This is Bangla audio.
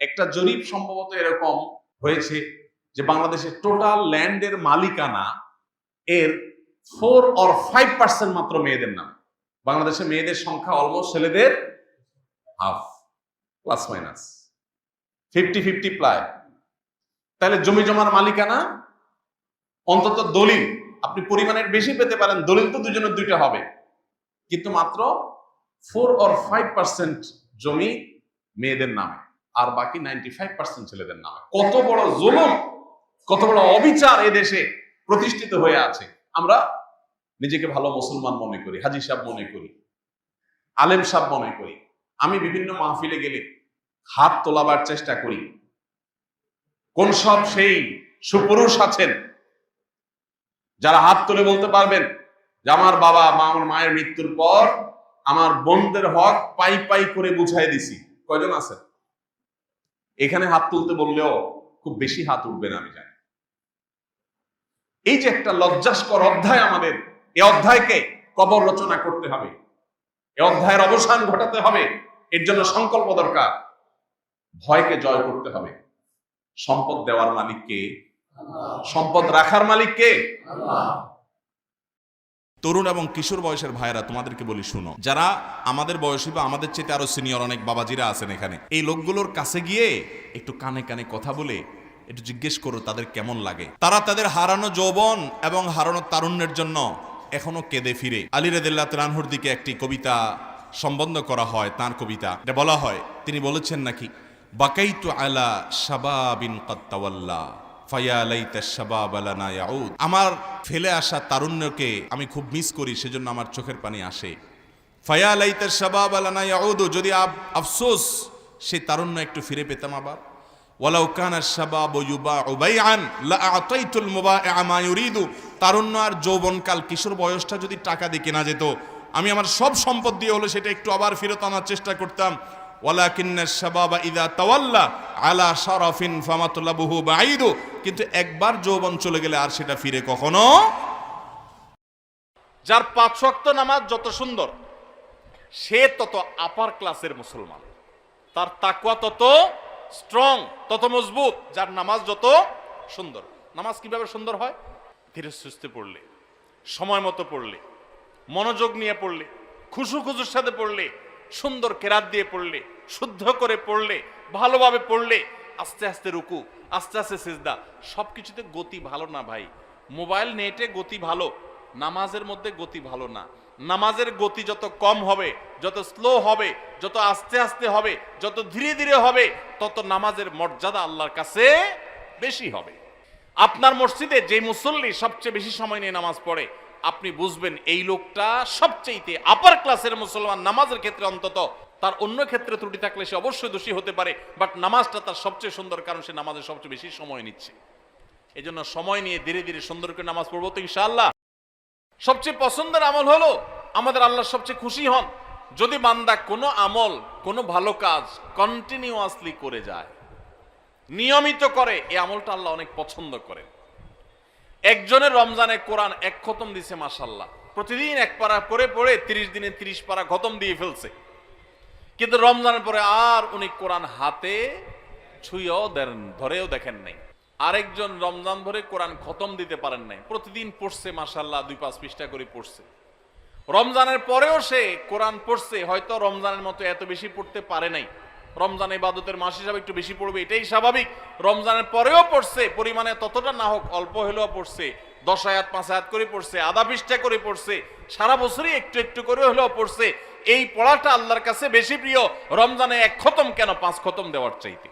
একটা জরিপ সম্ভবত এরকম হয়েছে যে বাংলাদেশের টোটাল ল্যান্ডের মালিকানা এর ফোর অর ফাইভ পার্সেন্ট মাত্র মেয়েদের নাম। বাংলাদেশে মেয়েদের সংখ্যা অলমোস্ট ছেলেদের half plus minus fifty fifty প্রায়। তাহলে জমি জমার মালিকানা অন্তত দলিল, আপনি পরিমাণের বেশি পেতে পারেন, দলিল তো দুজনের দুইটা হবে। কিন্তু মাত্র ফোর অর ফাইভ পার্সেন্ট জমি মেয়েদের নামে। আর বাকি নাইনটি ফাইভ পার্সেন্ট ছেলেদের নামে। কত বড় জুলুম, কত বড় অবিচার দেশে প্রতিষ্ঠিত হয়ে আছে। আমরা নিজেকে ভালো মুসলমান মনে করি, হাজি সাহেব মনে করি, আলেম সাহেব মনে করি। আমি বিভিন্ন মাহফিলে গেলে হাত তোলাবার চেষ্টা করি। কোন সব সেই সুপুরুষ আছেন যারা হাত তুলে বলতে পারবেন যে আমার বাবা মা আমার মায়ের মৃত্যুর পর আমার বোনদের হক পাই পাই করে বুঝাই দিছি। কয়জন আছেন? এখানে হাত তুলতে বললেও খুব বেশি হাত উঠবে না, আমি জানি। এই যে একটা লজ্জাস্কর অধ্যায় আমাদের এই অধ্যায়কে কবর রচনা করতে হবে। এই অধ্যায়ের অবসান ঘটাতে হবে। এর জন্য সংকল্প দরকার। ভয়কে জয় করতে হবে। সম্পদ দেওয়ার মালিককে? সম্পদ রাখার মালিককে? তরুণ এবং কিশোর বয়সের ভাইয়েরা, তোমাদেরকে বলি, শুনো। যারা আমাদের বয়সী বা আমাদের চেয়ে আরও সিনিয়র অনেক বাবাজিরা আছেন এখানে, এই লোকগুলোর কাছে গিয়ে একটু কানে কানে কথা বলে একটু জিজ্ঞেস করো তাদের কেমন লাগে। তারা তাদের হারানো যৌবন এবং হারানো তারুণ্যের জন্য এখনও কেঁদে ফিরে। আলী রেদুল্লাহ রানহুর দিকে একটি কবিতা সম্বন্ধ করা হয়, তার কবিতা। এটা বলা হয়, তিনি বলেছেন নাকি, বাকাইতু আলা শাবাবিন কত্তাওয়াল্লা আমার ফেলে আসা তারুণ্যকে আমি খুব মিস করি, সেজন্য আমার চোখের পানি আসে। ফায়া লাইতা শাবাব লানা ইয়াউদ, যদি আফসোস সেই তারুণ্য একটু ফিরে পেতাম আবার। তারুণ্য আর যৌবনকাল, কিশোর বয়সটা যদি টাকা দিয়ে কেনা যেত, আমি আমার সব সম্পদ দিয়ে হলো সেটা একটু আবার ফেরত আনার চেষ্টা করতাম। কিন্তু একবার যৌবন চলে গেলে আর সেটা ফিরে কখনো যার পাঁচ ওয়াক্ত নামাজ যত সুন্দর, সে তত আপার ক্লাসের মুসলমান। তার তাকওয়া তত স্ট্রং তত মজবুত, যার নামাজ যত সুন্দর। নামাজ কীভাবে সুন্দর হয়? ধীরে সুস্থে পড়লে, সময় মতো পড়লে, মনোযোগ নিয়ে পড়লে খুশু খুশুর সাথে পড়লে সুন্দর কেরাত দিয়ে পড়লে, শুদ্ধ করে পড়লে, ভালোভাবে পড়লে, আস্তে আস্তে রুকু, আস্তে আস্তে সিজদা। সব কিছুতে গতি ভালো না ভাই। মোবাইল নেটে গতি ভালো, নামাজের মধ্যে গতি ভালো না। নামাজের গতি যত কম হবে, যত স্লো হবে, যত আস্তে আস্তে হবে, যত ধীরে ধীরে হবে, তত নামাজের মর্যাদা আল্লাহর কাছে বেশি হবে। আপনার মসজিদে যে মুসল্লি সবচেয়ে বেশি সময় নিয়ে নামাজ পড়ে, আপনি বুঝবেন এই লোকটা সবচেয়েতে আপার ক্লাসের মুসলমান নামাজের ক্ষেত্রে অন্তত। তার অন্য ক্ষেত্রে ত্রুটি থাকলে সে অবশ্যই দোষী হতে পারে বাট নামাজটা তার সবচেয়ে সুন্দর কারণ সে নামাজের সবচেয়ে বেশি সময় নিচ্ছে। এই জন্য সময় নিয়ে ধীরে ধীরে সুন্দর করে নামাজ পড়ব তো ইনশাআল্লাহ। সবচেয়ে পছন্দের আমল হলো, আমাদের আল্লাহ সবচেয়ে খুশি হন। যদি বান্দা কোনো আমল, কোনো ভালো কাজ কন্টিনিউয়াসলি করে যায় নিয়মিত করে এই আমলটা আল্লাহ অনেক পছন্দ করেন। একজনের রমজানে কোরআন এক খতম দিছে মাসাল্লাহ প্রতিদিন এক পারা করে পড়ে তিরিশ দিনে তিরিশ পারা খতম দিয়ে ফেলছে। কিন্তু রমজানের পরে আর উনি কোরআন হাতে ছুঁয়েও দেন, ধরেও দেখেন নাই। আরেকজন রমজান ধরে কোরআন খতম দিতে পারেন নাই। প্রতিদিন পড়ছে মাসাল্লাহ দুই পাঁচ পৃষ্ঠা করে পড়ছে। রমজানের পরেও সে কোরআন পড়ছে, হয়তো রমজানের মতো এত বেশি পড়তে পারে নাই। রমজান ইবাদতের মাস হিসাবে একটু বেশি পড়বে, এটাই স্বাভাবিক। রমজানের পরেও পড়ছে, পরিমাণে ততটা না হোক, অল্প হলেও পড়ছে। দশ আয়াত, পাঁচ আয়াত করে পড়ছে, আধা পৃষ্ঠা করে পড়ছে, সারা বছরই একটু একটু করে হলেও পড়ছে। এই পড়াটা আল্লাহর কাছে বেশি প্রিয়, রমজানে এক খতম কেন পাঁচ খতম দেওয়ার চাইতে?